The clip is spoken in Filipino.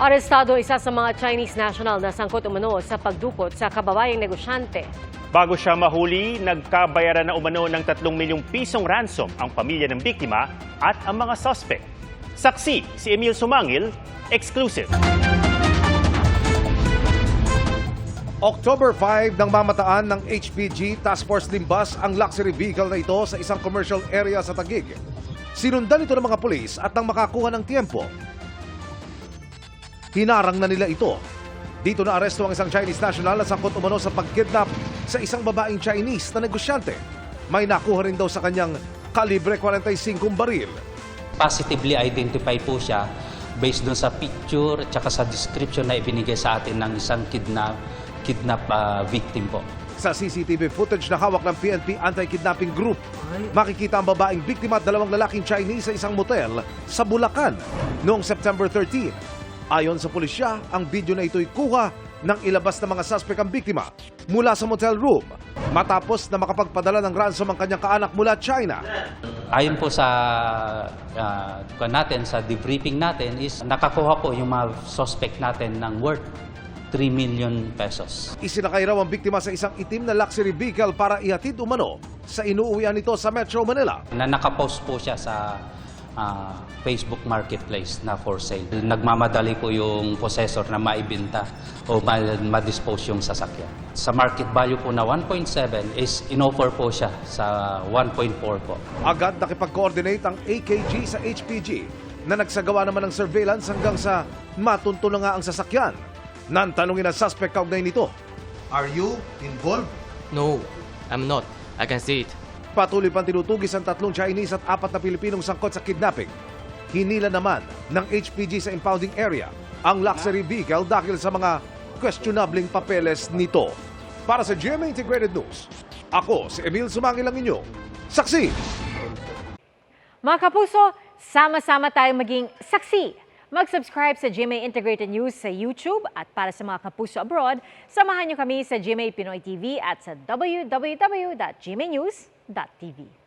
Arestado isa sa mga Chinese national na sangkot umano sa pagdukot sa kababayang negosyante. Bago siya mahuli, nagkabayaran na umano ng 3 milyong pisong ransom ang pamilya ng biktima at ang mga suspect. Saksi si Emil Sumangil, exclusive. October 5 nang mamataan ng HPG Task Force Limbas ang luxury vehicle na ito sa isang commercial area sa Taguig. Sinundan ito ng mga pulis at nang makakuha ng tiempo, hinarang na nila ito. Dito na aresto ang isang Chinese national na sangkot umano sa pagkidnap sa isang babaeng Chinese na negosyante. May nakuha rin daw sa kanyang kalibre 45 baril. positively identify po siya based dun sa picture at saka sa description na ibinigay sa atin ng isang kidnap kidnap ah, victim po. Sa CCTV footage na hawak ng PNP Anti-Kidnapping Group, makikita ang babaeng biktima at dalawang lalaking Chinese sa isang motel sa Bulacan noong September 13. Ayon sa pulisya, ang video na ito'y kuha nang ilabas ng mga suspect ang biktima mula sa motel room matapos na makapagpadala ng ransom ang kanyang kaanak mula China. Ayon po sa kuwan natin sa debriefing natin is nakakuha po yung mga suspect natin ng worth 3 million pesos. Isinakay raw ang biktima sa isang itim na luxury vehicle para ihatid umano sa inuuwian nito sa Metro Manila. Na nakapost po siya sa ah, Facebook Marketplace na for sale. Nagmamadali po yung possessor na maibenta o ma- ma-dispose yung sasakyan. Sa market value po na 1.7 is inoffer po siya sa 1.4 po. Agad nakipag-coordinate ang AKG sa HPG na nagsagawa naman ng surveillance hanggang sa matunto na nga ang sasakyan. Nantanungin ang suspect kaugnay nito. Are you involved? No, I'm not. I can see it. Patuloy pang tinutugis ang tatlong Chinese at apat na Pilipinong sangkot sa kidnapping. Hinila naman ng HPG sa impounding area ang luxury vehicle dahil sa mga questionabling papeles nito. Para sa GMA Integrated News, ako si Emil Sumangil ang inyong saksi. Mga kapuso, sama-sama tayong maging saksi. Mag-subscribe sa GMA Integrated News sa YouTube at para sa mga kapuso abroad, samahan niyo kami sa GMA Pinoy TV at sa TV.